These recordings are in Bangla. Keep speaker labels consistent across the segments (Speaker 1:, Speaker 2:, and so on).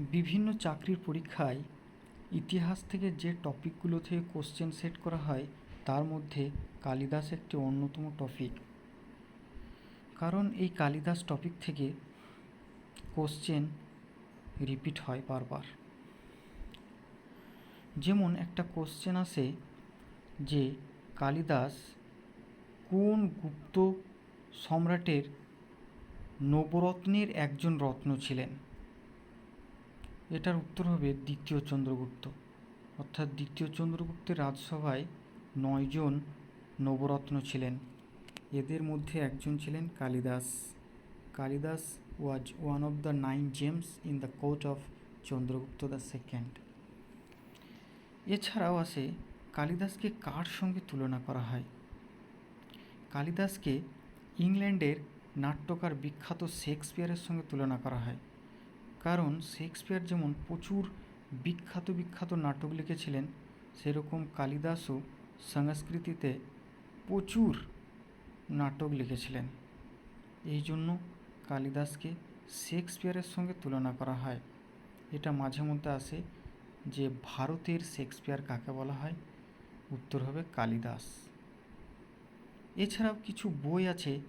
Speaker 1: বিভিন্ন চাকরির পরীক্ষায় ইতিহাস থেকে যে টপিকগুলো থেকে কোশ্চেন সেট করা হয়, তার মধ্যে কালিদাস একটি অন্যতম টপিক। কারণ এই কালিদাস টপিক থেকে কোশ্চেন রিপিট হয় বারবার। যেমন একটা কোশ্চেন আসে যে, কালিদাস কোন গুপ্ত সম্রাটের নবরত্নের একজন রত্ন ছিলেন? এটার উত্তর হবে দ্বিতীয় চন্দ্রগুপ্ত। অর্থাৎ দ্বিতীয় চন্দ্রগুপ্তের রাজসভায় নয়জন নবরত্ন ছিলেন। এদের মধ্যে একজন ছিলেন Kalidas. Kalidas was one of the nine gems in the court of Chandragupta the second এছাড়াও আসে কালিদাসকে কার সঙ্গে তুলনা করা হয়? কালিদাসকে ইংল্যান্ডের নাট্যকার বিখ্যাত শেক্সপিয়ারের সঙ্গে তুলনা করা হয়। কারণ শেক্সপিয়ার যেমন প্রচুর বিখ্যাত বিখ্যাত নাটক লিখেছিলেন, সেরকম কালিদাসও সংস্কৃতিতে প্রচুর নাটক লিখেছিলেন। এই জন্য কালিদাসকে শেক্সপিয়ারের সঙ্গে তুলনা করা হয়। এটা মাঝে মধ্যে আসে যে ভারতের শেক্সপিয়ার কাকে বলা হয়? উত্তর হবে কালিদাস। এছাড়াও কিছু বই আছে,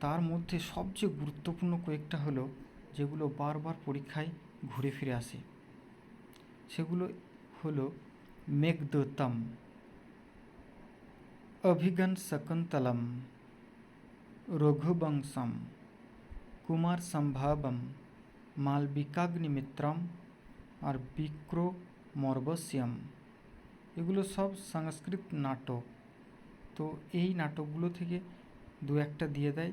Speaker 1: তার মধ্যে সবচেয়ে গুরুত্বপূর্ণ কয়েকটা হলো যেগুলো বারবার পরীক্ষায় ঘুরে ফিরে আসে। সেগুলো হলো মেঘদূতম অভিজ্ঞান শকুন্তলম, রঘুবংশম, কুমার সম্ভাবম, মালবিকাগ্নিমিত্রম আর বিক্রমর্বস্যম এগুলো সব সংস্কৃত নাটক। তো এই নাটকগুলো থেকে দু একটা দিয়ে দেয়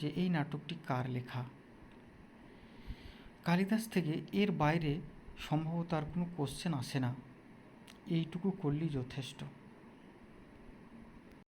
Speaker 1: যে এই নাটকটি কার লেখা? কালিদাস থেকে এর বাইরে সম্ভবত আর কোনো কোশ্চেন আসে না। এইটুকু করলেই যথেষ্ট।